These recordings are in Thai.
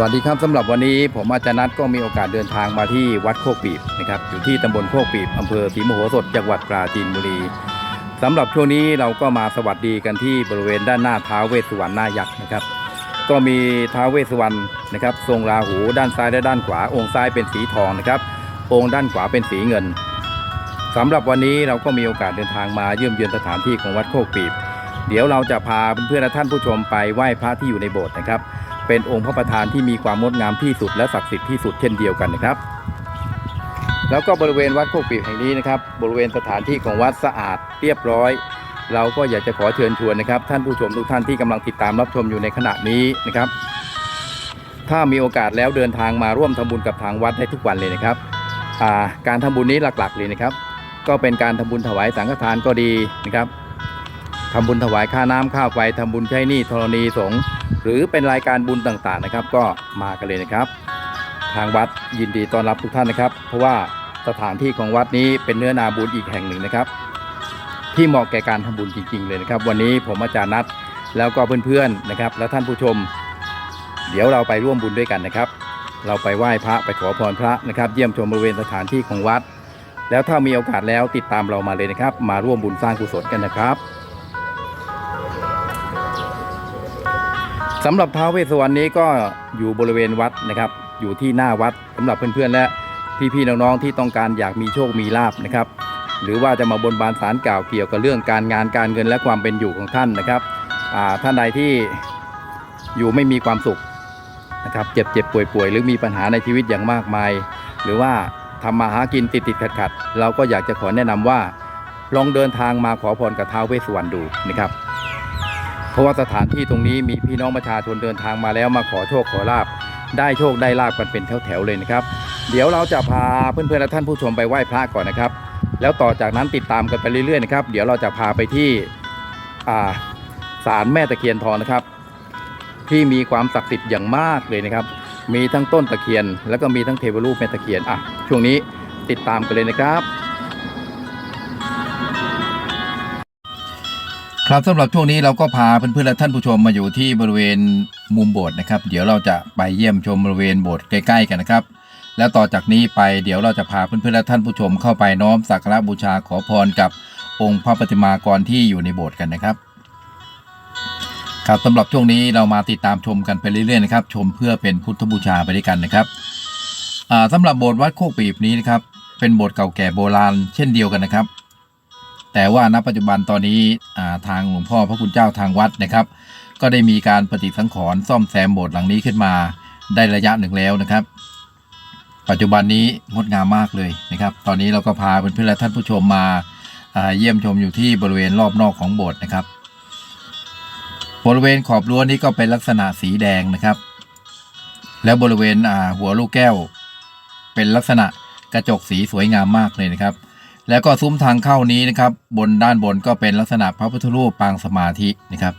สวัสดีครับสำหรับวันนี้ผมอาจารย์นัทก็มีโอกาสเดินทางมาที่วัดโคกปีบนะครับอยู่ที่ตำบลโคกปีบอำเภอศรีมโหสถจังหวัดปราจีนบุรีสำหรับช่วงนี้เราก็มาสวัสดีกันที่บริเวณด้านหน้าท้าวเวสสุวรรณหน้ายักษ์นะครับ ก็มีท้าวเวสสุวรรณนะครับ ทรงราหูด้านซ้ายและด้านขวา องค์ซ้ายเป็นสีทองนะครับ องค์ด้านขวาเป็นสีเงินสำหรับวันนี้เราก็มีโอกาสเดินทางมาเยี่ยมเยือนสถานที่ของวัดโคกปีบเดี๋ยวเราจะพาเพื่อนๆและท่านผู้ชมไปไหว้พระที่อยู่ในโบสถ์นะครับ เป็นองค์พระประธานที่มีความงดงามที่สุดและศักดิ์สิทธิ์ที่สุดเช่นเดียวกันนะครับ แล้วก็บริเวณวัดโคกปีบแห่งนี้นะครับ บริเวณสถานที่ของวัดสะอาดเรียบร้อย เราก็อยากจะขอเชิญชวนนะครับ ท่านผู้ชมทุกท่านที่กำลังติดตามรับชมอยู่ในขณะนี้นะครับ ถ้ามีโอกาสแล้วเดินทางมาร่วมทำบุญกับทางวัดได้ทุกวันเลยนะครับาการทำบุญนี้หลักๆเลยนะครับ ก็เป็นการทำบุญถวายสังฆทานก็ดีนะครับทำบุญถวายค่าน้ำค่าไฟทำบุญใช้หนี้ธรณีสงฆ์ หรือเป็นรายการบุญต่างๆนะครับ ก็มากันเลยนะครับ ทางวัดยินดีต้อนรับทุกท่านนะครับ เพราะว่าสถานที่ของวัดนี้เป็นเนื้อนาบุญอีกแห่งหนึ่งนะครับ ที่เหมาะแก่การทำบุญจริง ๆ เลยนะครับ วันนี้ผมอาจารย์นัดแล้วก็เพื่อนๆนะครับ และท่านผู้ชม เดี๋ยวเราไปร่วมบุญด้วยกันนะครับ เราไปไหว้พระไปขอพรพระนะครับ เยี่ยมชมบริเวณสถานที่ของวัด แล้วถ้ามีโอกาสแล้วติดตามเรามาเลยนะครับ มาร่วมบุญสร้างกุศลกันนะครับ สำหรับท้าวเวสสวรรณนี้ก็อยู่บริเวณวัดนะครับ อยู่ที่หน้าวัดสำหรับเพื่อนๆและพี่ๆน้องๆที่ต้องการอยากมีโชคมีลาบนะครับ หรือว่าจะมาบนบานสารกล่าวเกี่ยวกับเรื่องการงานการเงินและความเป็นอยู่ของท่านนะครับท่านใดที่อยู่ไม่มีความสุขนะครับเจ็บเจ็บป่วยป่วยหรือมีปัญหาในชีวิตอย่างมากมาย หรือว่าทำมาหากินติดติดขัดขัดเราก็อยากจะขอแนะนำว่าลองเดินทางมาขอพรกับท้าวเวสสวรรณดูนะครับ เพราะว่าสถานที่ตรงนี้มีพี่น้องประชาชนเดินทางมาแล้วมาขอโชคขอลาบได้โชคได้ลาบกันเป็นแถวๆเลยนะครับ เดี๋ยวเราจะพาเพื่อนๆและท่านผู้ชมไปไหว้พระก่อนนะครับ แล้วต่อจากนั้นติดตามกันไปเรื่อยๆนะครับ เดี๋ยวเราจะพาไปที่อ่าศาลแม่ตะเคียนทองนะครับ ที่มีความศักดิ์สิทธิ์อย่างมากเลยนะครับ มีทั้งต้นตะเคียน แล้วก็มีทั้งเทวรูปแม่ตะเคียนอะช่วงนี้ติดตามกันเลยนะครับ ครับสำหรับช่วงนี้เราก็พาเพื่อนๆและท่านผู้ชมมาอยู่ที่บริเวณมุมโบสถ์นะครับ เดี๋ยวเราจะไปเยี่ยมชมบริเวณโบสถ์ใกล้ๆกันนะครับ แล้วต่อจากนี้ไปเดี๋ยวเราจะพาเพื่อนๆและท่านผู้ชมเข้าไปน้อมสักการะบูชาขอพรกับองค์พระปฏิมากรที่อยู่ในโบสถ์กันนะครับ ครับสำหรับช่วงนี้เรามาติดตามชมกันไปเรื่อยๆนะครับ ชมเพื่อเป็นพุทธบูชาไปด้วยกันนะครับอ่าสำหรับโบสถ์วัดโคกปีบนี้นะครับเป็นโบสถ์เก่าแก่โบราณเช่นเดียวกันนะครับ แต่ว่าณปัจจุบันตอนนี้ทางหลวงพ่อพระคุณเจ้าทางวัดนะครับ ก็ได้มีการปฏิสังขรณ์ซ่อมแซมโบสถ์หลังนี้ขึ้นมาได้ระยะหนึ่งแล้วนะครับ ปัจจุบันนี้งดงามมากเลยนะครับ ตอนนี้เราก็พาเพื่อนๆและท่านผู้ชมมาาเยี่ยมชมอยู่ที่บริเวณรอบนอกของโบสถ์นะครับ บริเวณขอบรั้วนี้ก็เป็นลักษณะสีแดงนะครับ แล้วบริเวณหัวลูกแก้ว เป็นลักษณะกระจกสีสวยงามมากเลยนะครับ แล้วก็ซุ้มทางเข้านี้นะครับ บนด้านบนก็เป็นลักษณะพระพุทธรูปปางสมาธินะครับ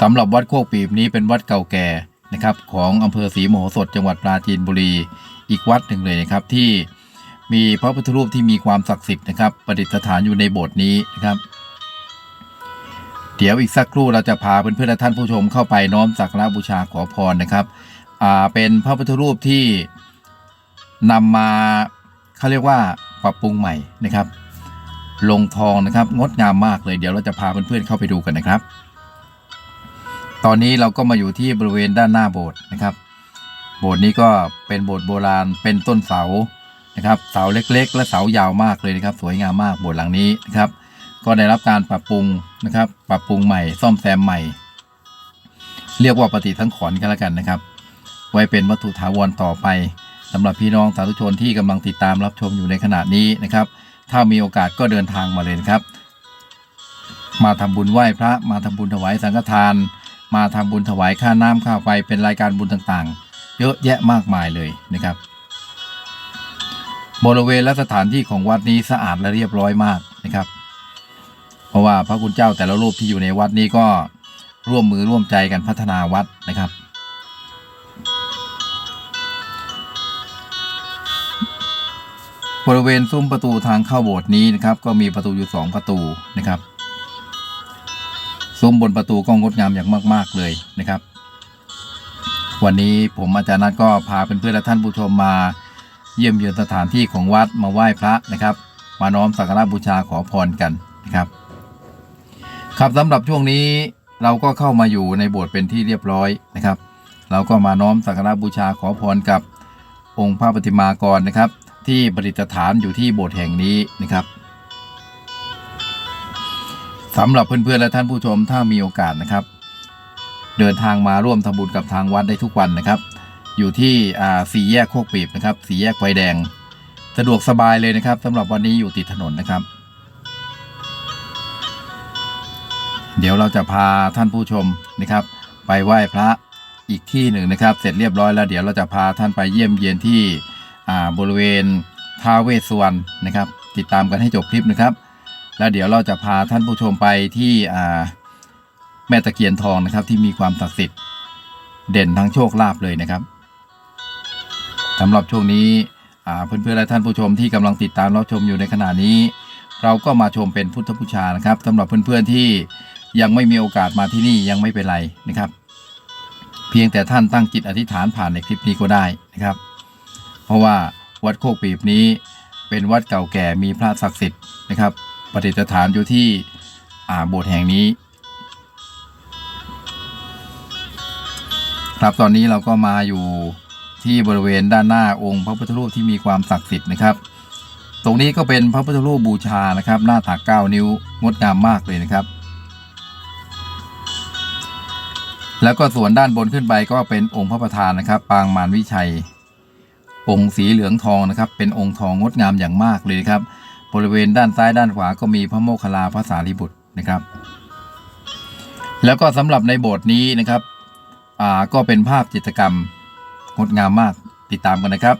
สำหรับวัดโคกปีบนี้เป็นวัดเก่าแก่นะครับ ของอำเภอศรีมโหสถจังหวัดปราจีนบุรี อีกวัดหนึ่งเลยนะครับ ที่มีพระพุทธรูปที่มีความศักดิ์สิทธิ์นะครับ ประดิษฐานอยู่ในโบสถ์นี้นะครับเดี๋ยวอีกสักครู่เราจะพาเพื่อนๆและท่านผู้ชมเข้าไปน้อมสักการะบูชาขอพรนะครับอ่าเป็นพระพุทธรูปที่นำมาเขาเรียกว่า ปรับปรุงใหม่นะครับ ลงทองนะครับ งดงามมากเลยเดี๋ยวเราจะพาเพื่อนๆเข้าไปดูกันนะครับ ตอนนี้เราก็มาอยู่ที่บริเวณด้านหน้าโบสถ์นะครับ โบสถ์นี้ก็เป็นโบสถ์โบราณเป็นต้นเสานะครับเสาเล็ก ๆ และเสายาวมากเลยนะครับ สวยงามมากโบสถ์หลังนี้นะครับ ก็ได้รับการปรับปรุงนะครับ ปรับปรุงใหม่ ซ่อมแซมใหม่ เรียกว่าปฏิสังขรณ์กันแล้วกันนะครับ ไว้เป็นวัตถุถาวรต่อไป สำหรับพี่น้องสาธุชนที่กำลังติดตามรับชมอยู่ในขณะนี้นะครับ ถ้ามีโอกาสก็เดินทางมาเลยนะครับ มาทำบุญไหว้พระ มาทำบุญถวายสังฆทาน มาทำบุญถวายค่าน้ำค่าไฟเป็นรายการบุญต่างๆ เยอะแยะมากมายเลยนะครับ บริเวณและสถานที่ของวัดนี้สะอาดและเรียบร้อยมากนะครับ เพราะว่าพระคุณเจ้าแต่ละรูปที่อยู่ในวัดนี้ก็ร่วมมือร่วมใจกันพัฒนาวัดนะครับ บริเวณซุ้มประตูทางเข้าโบสถ์นี้นะครับก็มีประตูอยู่สองประตูนะครับซุ้มบนประตูก็งดงามอย่างมาก ๆ เลยนะครับ วันนี้ผมอาจารย์นัทก็พาเพื่อนๆและท่านผู้ชมมา เยี่ยมเยือนสถานที่ของวัดมาไหว้พระนะครับ มาน้อมสักการะบูชาขอพรกันนะครับ ครับสำหรับช่วงนี้เราก็เข้ามาอยู่ในโบสถ์เป็นที่เรียบร้อยนะครับ เราก็มาน้อมสักการะบูชาขอพรกับองค์พระปฏิมากรนะครับ ที่ประดิษฐานอยู่ที่โบสถ์แห่งนี้นะครับสำหรับเพื่อนๆและท่านผู้ชมถ้ามีโอกาสนะครับ เดินทางมาร่วมทำบุญกับทางวัดได้ทุกวันนะครับ อยู่ที่สี่แยกโคกปีบนะครับสี่แยกไฟแดง สะดวกสบายเลยนะครับสำหรับวันนี้อยู่ติดถนนนะครับ เดี๋ยวเราจะพาท่านผู้ชมนะครับ ไปไหว้พระอีกที่หนึ่งนะครับ เสร็จเรียบร้อยแล้วเดี๋ยวเราจะพาท่านไปเยี่ยมเยียนที่ บริเวณท้าเวสวรรณนะครับ ติดตามกันให้จบคลิปนะครับ แล้วเดี๋ยวเราจะพาท่านผู้ชมไปที่อ่าแม่ตะเคียนทองนะครับ ที่มีความศักดิ์สิทธิ์เด่นทั้งโชคลาภเลยนะครับสำหรับช่วงนี้อ่าเพื่อนๆและท่านผู้ชมที่กำลังติดตามรับชมอยู่ในขณะนี้ เราก็มาชมเป็นพุทธบูชานะครับสำหรับเพื่อนๆที่ยังไม่มีโอกาสมาที่นี่ยังไม่เป็นไรนะครับ เพียงแต่ท่านตั้งจิตอธิษฐานผ่านในคลิปนี้ก็ได้นะครับ เพราะว่าวัดโคกปีบนี้ เป็นวัดเก่าแก่มีพระศักดิ์สิทธิ์นะครับประดิษฐานอยู่ที่อ่าโบสถ์แห่งนี้ ครับตอนนี้เราก็มาอยู่ที่บริเวณด้านหน้าองค์พระพุทธรูปที่มีความศักดิ์สิทธิ์นะครับ ตรงนี้ก็เป็นพระพุทธรูปบูชานะครับ หน้าตักเก้านิ้วงดงามมากเลยนะครับ แล้วก็ส่วนด้านบนขึ้นไปก็เป็นองค์พระประธานนะครับ ปางมารวิชัย องค์สีเหลืองทองนะครับ เป็นองค์ทองงดงามอย่างมากเลยครับ บริเวณด้านซ้ายด้านขวาก็มีพระโมคคัลลาพระสารีบุตรนะครับ แล้วก็สำหรับในโบสถ์นี้นะครับอ่าก็เป็นภาพจิตรกรรมงดงามมากติดตามกันนะครับ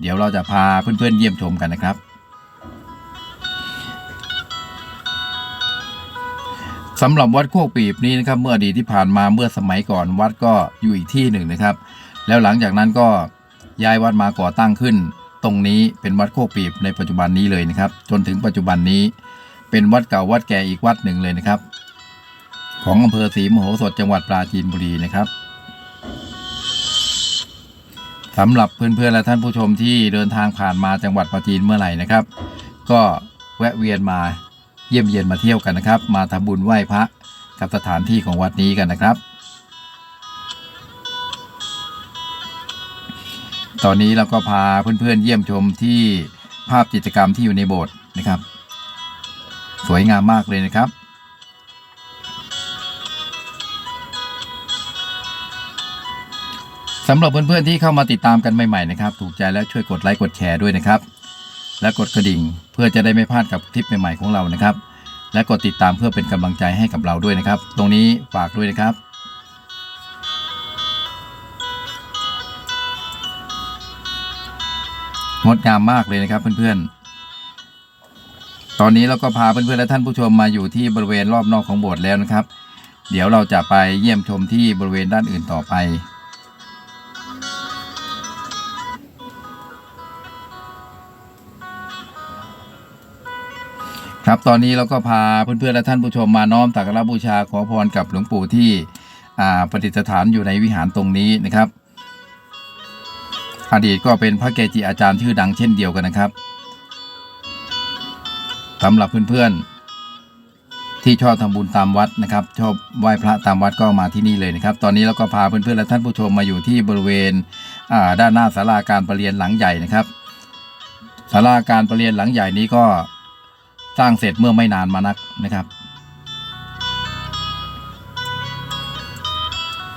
เดี๋ยวเราจะพาเพื่อนๆเยี่ยมชมกันนะครับสำหรับวัดโคกปีบนี้นะครับ เมื่ออดีตที่ผ่านมาเมื่อสมัยก่อนวัดก็อยู่อีกที่หนึ่งนะครับ แล้วหลังจากนั้นก็ ย้ายวัดมาก่อตั้งขึ้น ตรงนี้เป็นวัดโคกปีบในปัจจุบันนี้เลยนะครับ จนถึงปัจจุบันนี้ เป็นวัดเก่าวัดแก่อีกวัดหนึ่งเลยนะครับ ของอำเภอศรีมโหสถจังหวัดปราจีนบุรีนะครับสำหรับเพื่อนๆและท่านผู้ชมที่เดินทางผ่านมาจังหวัดปราจีนเมื่อไหร่นะครับ ก็แวะเวียนมาเยี่ยมเยียนมาเที่ยวกันนะครับ มาทำบุญไหว้พระกับสถานที่ของวัดนี้กันนะครับ ตอนนี้เราก็พาเพื่อนๆเยี่ยมชมที่ภาพจิตรกรรมที่อยู่ในโบสถ์นะครับ สวยงามมากเลยนะครับ สำหรับเพื่อนๆที่เข้ามาติดตามกันใหม่ๆนะครับ ถูกใจแล้วช่วยกดไลค์กดแชร์ด้วยนะครับ และกดกระดิ่งเพื่อจะได้ไม่พลาดกับคลิปใหม่ๆของเรานะครับ และกดติดตามเพื่อเป็นกำลังใจให้กับเราด้วยนะครับ ตรงนี้ฝากด้วยนะครับ งดงามมากเลยนะครับเพื่อนๆ ตอนนี้เราก็พาเพื่อนๆและท่านผู้ชมมาอยู่ที่บริเวณรอบนอกของโบสถ์แล้วนะครับ เดี๋ยวเราจะไปเยี่ยมชมที่บริเวณด้านอื่นต่อไปครับตอนนี้เราก็พาเพื่อนๆและท่านผู้ชมมาน้อมสักการะบูชาขอพรกับหลวงปู่ที่ประดิษฐานอยู่ในวิหารตรงนี้นะครับ อดีตก็เป็นพระเกจิอาจารย์ชื่อดังเช่นเดียวกันนะครับสำหรับเพื่อนๆ ที่ชอบทำบุญตามวัดนะครับ ชอบไหว้พระตามวัดก็มาที่นี่เลยนะครับ ตอนนี้เราก็พาเพื่อนๆและท่านผู้ชมมาอยู่ที่บริเวณด้านหน้าศาลาการประเรียนหลังใหญ่นะครับศาลาการประเรียนหลังใหญ่นี้ก็สร้างเสร็จเมื่อไม่นานมานักนะครับ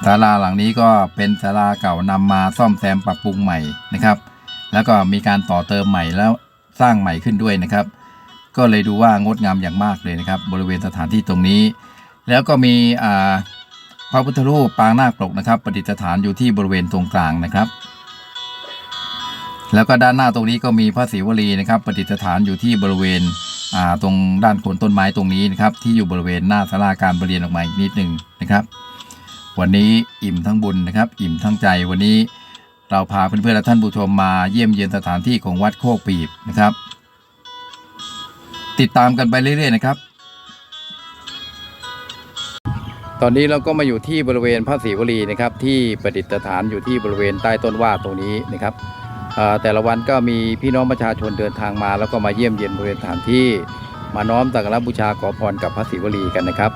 ศาลาหลังนี้ก็เป็นศาลาเก่านำมาซ่อมแซมปรับปรุงใหม่นะครับ แล้วก็มีการต่อเติมใหม่แล้วสร้างใหม่ขึ้นด้วยนะครับ ก็เลยดูว่างดงามอย่างมากเลยนะครับ บริเวณสถานที่ตรงนี้ แล้วก็มีพระพุทธรูปปางนาคปรกนะครับ ประดิษฐานอยู่ที่บริเวณตรงกลางนะครับ แล้วก็ด้านหน้าตรงนี้ก็มีพระศิวลีนะครับ ประดิษฐานอยู่ที่บริเวณตรงด้านโคนต้นไม้ตรงนี้นะครับ ที่อยู่บริเวณหน้าศาลาการประเรียนออกมาอีกนิดหนึ่งนะครับ วันนี้อิ่มทั้งบุญนะครับ อิ่มทั้งใจวันนี้เราพาเพื่อนๆและท่านผู้ชมมาเยี่ยมเยียนสถานที่ของวัดโคกปีบนะครับ ติดตามกันไปเรื่อยๆนะครับ ตอนนี้เราก็มาอยู่ที่บริเวณพระศรีวลีนะครับ ที่ประดิษฐานอยู่ที่บริเวณใต้ต้นว่าตรงนี้นะครับแต่ละวันก็มีพี่น้องประชาชนเดินทางมา แล้วก็มาเยี่ยมเยียนบริเวณสถานที่มาน้อมสักการะบูชาขอพรกับพระศรีวลีกันนะครับ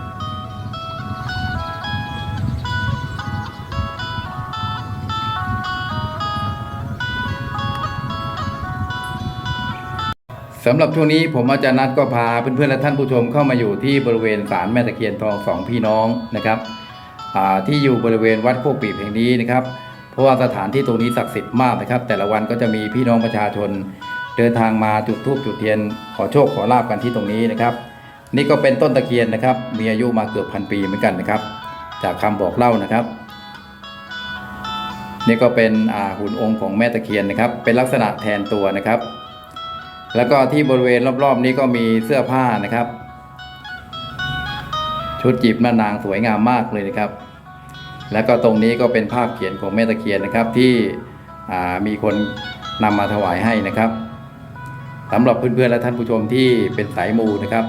ำหรับช่วงนี้ผมอาจารย์นัดก็พาเพื่อนๆและท่านผู้ชมเข้ามาอยู่ที่บริเวณศาลแม่ตะเคียนทองสองพี่น้องนะครับที่อยู่บริเวณวัดโคกปีบแห่งนี้นะครับ เพราะว่าสถานที่ตรงนี้ศักดิ์สิทธิ์มากนะครับ แต่ละวันก็จะมีพี่น้องประชาชน เดินทางมาจุดธูปจุดเทียน ขอโชคขอลาบกันที่ตรงนี้นะครับ นี่ก็เป็นต้นตะเคียนนะครับ มีอายุมาเกือบพันปีเหมือนกันนะครับ จากคำบอกเล่านะครับ นี่ก็เป็นหุ่นองค์ของแม่ตะเคียนนะครับ เป็นลักษณะแทนตัวนะครับ แล้วก็ที่บริเวณรอบๆ นี้ก็มีเสื้อผ้านะครับ ชุดจีบแม่นางสวยงามมากเลยนะครับ แล้วก็ตรงนี้ก็เป็นภาพเขียนของแม่ตะเคียนนะครับที่มีคนนำมาถวายให้นะครับสำหรับเพื่อนๆและท่านผู้ชมที่เป็นสายมูนะครับ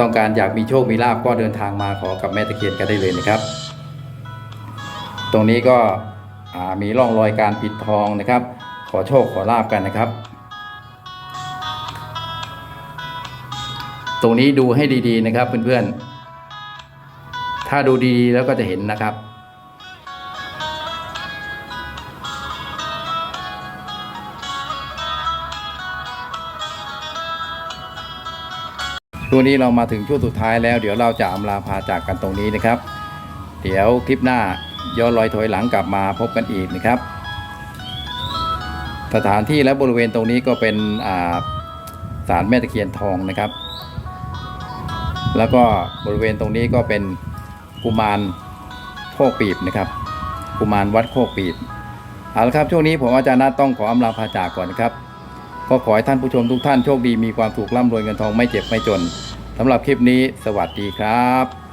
ต้องการอยากมีโชคมีลาบก็เดินทางมาขอกับแม่ตะเคียนกันได้เลยนะครับ ตรงนี้ก็มีร่องรอยการปิดทองนะครับ ขอโชคขอลาบกันนะครับ รงนี้ดูให้ดีๆนะครับเพื่อนๆ ถ้าดูดีๆแล้วก็จะเห็นนะครับช่วงนี้เรามาถึงช่วงสุดท้ายแล้ว เดี๋ยวเราจะอำลาพาจากกันตรงนี้นะครับ เดี๋ยวคลิปหน้าย้อนรอยถอยหลังกลับมาพบกันอีกนะครับ สถานที่และบริเวณตรงนี้ก็เป็นอ่าศาลแม่ตะเคียนทองนะครับ แล้วก็บริเวณตรงนี้ก็เป็นกุมารโคกปีบนะครับ กุมารวัดโคกปีบเอาละครับช่วงนี้ผมอาจารย์นัทต้องขออำลาพาจากก่อนนะครับ ก็ขอให้ท่านผู้ชมทุกท่านโชคดีมีความถูกร่ำรวยเงินทองไม่เจ็บไม่จนสำหรับคลิปนี้สวัสดีครับ